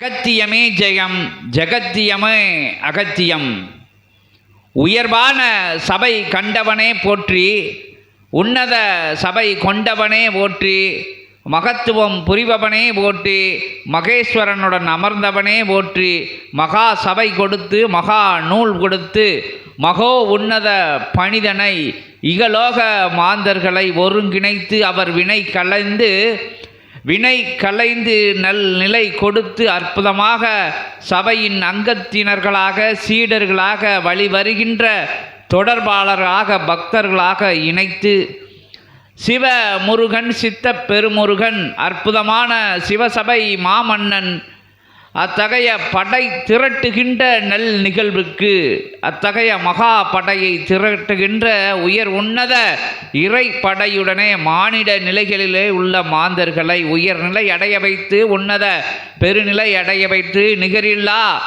அகத்தியமே ஜெயம் ஜெகத்தியமே அகத்தியம். உயர்வான சபை கண்டவனே போற்றி உன்னத சபை கொண்டவனே போற்றி மகத்துவம் புரிபவனே போற்றி மகேஸ்வரனுடன் அமர்ந்தவனே போற்றி மகா சபை கொடுத்து மகா நூல் கொடுத்து மகோ உன்னத பணிதனை இகலோக மாந்தர்களை ஒருங்கிணைத்து அவர் வினை கலைந்து வினை கலைந்து நல் நிலை கொடுத்து அற்புதமாக சபையின் அங்கத்தினர்களாக சீடர்களாக வழிவருகின்ற தொடர்பாளராக பக்தர்களாக இணைத்து சிவ முருகன் சித்த பெருமுருகன் அற்புதமான சிவசபை மாமன்னன் அத்தகைய படை திரட்டுகின்ற நல் நிகழ்வுக்கு அத்தகைய மகா படையை திரட்டுகின்ற உயர் உன்னத இறை படையுடனே மானிட நிலைகளிலே உள்ள மாந்தர்களை உயர்நிலை அடைய வைத்து உன்னத பெருநிலை அடைய வைத்து நிகரில்லா.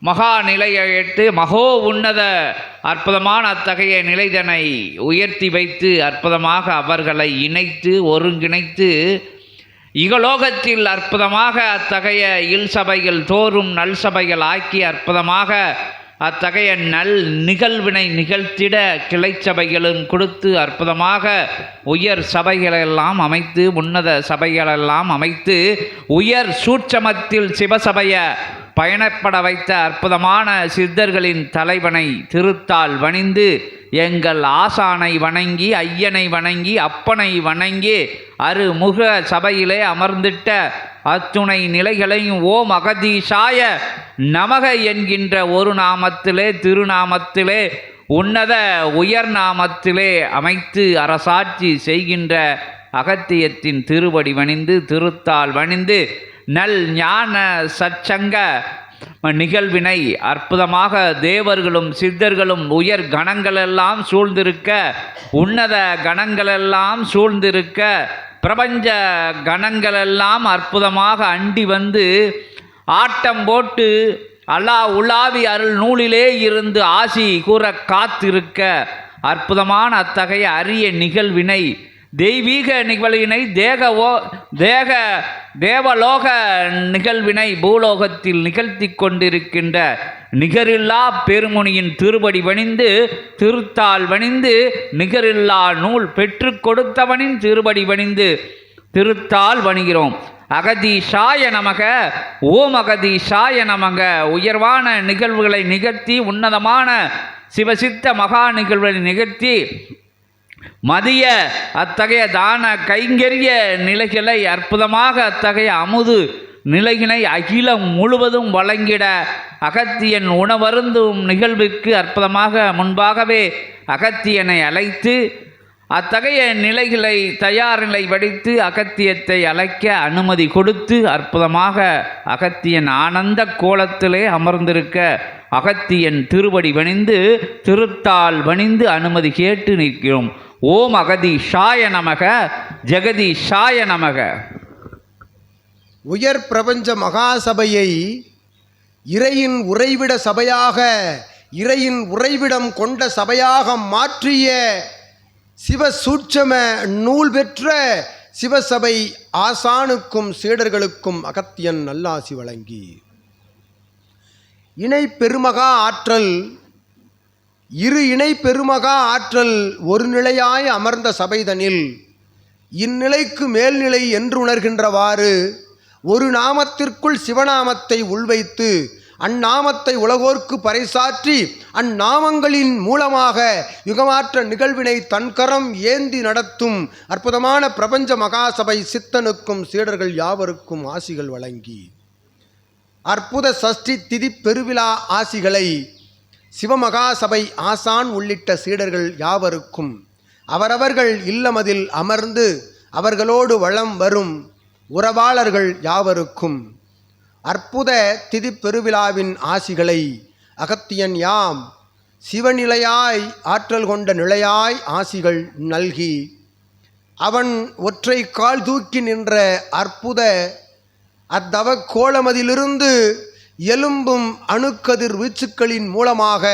மகா எடுத்து மகோ உன்னத அற்புதமான அத்தகைய நிலைதனை உயர்த்தி வைத்து அற்புதமாக அவர்களை இணைத்து ஒருங்கிணைத்து இகலோகத்தில் அற்புதமாக அத்தகைய இல் சபைகள் தோறும் நல் சபைகள் ஆக்கி அற்புதமாக அத்தகைய நல் நிகழ்வினை நிகழ்த்திட கிளை சபைகளும் கொடுத்து அற்புதமாக உயர் சபைகளெல்லாம் அமைத்து உன்னத சபைகளெல்லாம் அமைத்து உயர் சூட்சமத்தில் சிவசபைய பயணப்பட வைத்த அற்புதமான சித்தர்களின் தலைவனை திருத்தால் வணிந்து எங்கள் ஆசானை வணங்கி ஐயனை வணங்கி அப்பனை வணங்கி அருமுக சபையிலே அமர்ந்திட்ட அத்துணை நிலைகளையும் ஓம் அகதீஷாய நமக என்கின்ற ஒரு நாமத்திலே திருநாமத்திலே உன்னத உயர் நாமத்திலே அமைத்து அரசாட்சி செய்கின்ற அகத்தியத்தின் திருவடி வணிந்து திருத்தால் வணிந்து நல் ஞான சச்சங்க நிகழ்வினை அற்புதமாக தேவர்களும் சித்தர்களும் உயர் கணங்களெல்லாம் சூழ்ந்திருக்க உன்னத கணங்களெல்லாம் சூழ்ந்திருக்க பிரபஞ்ச கணங்களெல்லாம் அற்புதமாக அண்டி வந்து ஆட்டம் போட்டு அல்லா உலாவி அருள் நூலிலே இருந்து ஆசி கூற காத்திருக்க அற்புதமான அத்தகைய அரிய நிகழ்வினை தெய்வீக நிகழ்வினை தேக ஓ தேக தேவலோக நிகழ்வினை பூலோகத்தில் நிகழ்த்தி கொண்டிருக்கின்ற நிகரில்லா பெருமுனியின் திருபடி வணிந்து திருத்தால் வணிந்து நிகரில்லா நூல் பெற்று கொடுத்தவனின் திருபடி வணிந்து திருத்தால் வணிகிறோம். அகதீஷாய நமக ஓம் அகதீஷாய நமக உயர்வான நிகழ்வுகளை நிகழ்த்தி உன்னதமான சிவசித்த மகா நிகழ்வுகளை நிகழ்த்தி மதிய அத்தகைய தான கைங்கரிய நிலைகளை அற்புதமாக அத்தகைய அமுது நிலையினை அகிலம் முழுவதும் வழங்கிட அகத்தியன் உணவருந்தும் நிகழ்வுக்கு அற்புதமாக முன்பாகவே அகத்தியனை அழைத்து அத்தகைய நிலைகளை தயார் நிலை வடித்து அகத்தியத்தை அழைக்க அனுமதி கொடுத்து அற்புதமாக அகத்தியன் ஆனந்த கோலத்திலே அமர்ந்திருக்க அகத்தியன் திருவடி வணிந்து திருத்தால் வணிந்து அனுமதி கேட்டு நிற்கிறோம். ஓம் அகதி ஷாய நமக ஜெகதி ஷாய நமக. உயர் பிரபஞ்ச மகாசபையை இறையின் உறைவிட சபையாக இறையின் உறைவிடம் கொண்ட சபையாக மாற்றிய சிவ சூட்சம நூல் பெற்ற சிவசபை ஆசானுக்கும் சீடர்களுக்கும் அகத்தியன் நல்லாசி வழங்கி. இணை பெருமகா ஆற்றல் இரு இணை பெருமகா ஆற்றல் ஒரு நிலையாய் அமர்ந்த சபைதனில் இந்நிலைக்கு மேல்நிலை என்று உணர்கின்றவாறு ஒரு நாமத்திற்குள் சிவநாமத்தை உள்வைத்து அந்நாமத்தை உலகோர்க்கு பறைசாற்றி அந்நாமங்களின் மூலமாக யுகமாற்ற நிகழ்வினை தன்கரம் ஏந்தி நடத்தும் அற்புதமான பிரபஞ்ச மகாசபை சித்தனுக்கும் சீடர்கள் யாவருக்கும் ஆசிகள் வழங்கி அற்புத சஷ்டி திதி பெருவிழா ஆசிகளை சிவமகாசபை ஆசான் உள்ளிட்ட சீடர்கள் யாவருக்கும்? அவரவர்கள் இல்லமதில் அமர்ந்து அவர்களோடு வளம் வரும் உறவாளர்கள் யாவருக்கும்? அற்புத திதி பெருவிழாவின் ஆசிகளை அகத்தியன் யாம் சிவநிலையாய் ஆற்றல் கொண்ட நிலையாய் ஆசிகள் நல்கி அவன் ஒற்றை கால் தூக்கி நின்ற அற்புத அத்தவ கோலமதிலிருந்து எலும்பும் அணுக்கதிர் வீச்சுக்களின் மூலமாக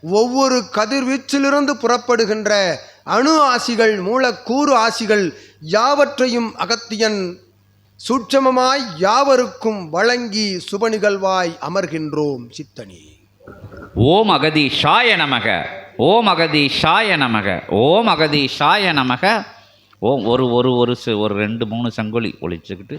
ஒவ்வொரு கதிர்வீச்சிலிருந்து புறப்படுகின்ற அணு ஆசிகள் மூலக்கூறு ஆசிகள் யாவற்றையும் அகத்தியன் சூட்சமமாய் யாவருக்கும் வழங்கி சுப நிகழ்வாய் அமர்கின்றோம் சித்தனி. ஓம் அகதீஷாய நமக ஓம் அகதீஷாய நமக ஓம் அகதீஷாய நமக. ஓம் ஒரு ஒரு ஒரு ஒரு ரெண்டு மூணு சங்கொலி ஒழிச்சுக்கிட்டு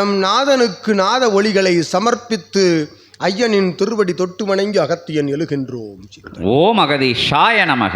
எம் நாதனுக்கு நாத ஒளிகளை சமர்ப்பித்து ஐயனின் திருவடி தொட்டு வணங்கி அகத்தியன் எழுகின்றோம். ஓம் ஓம் அகதீஷாய நமக.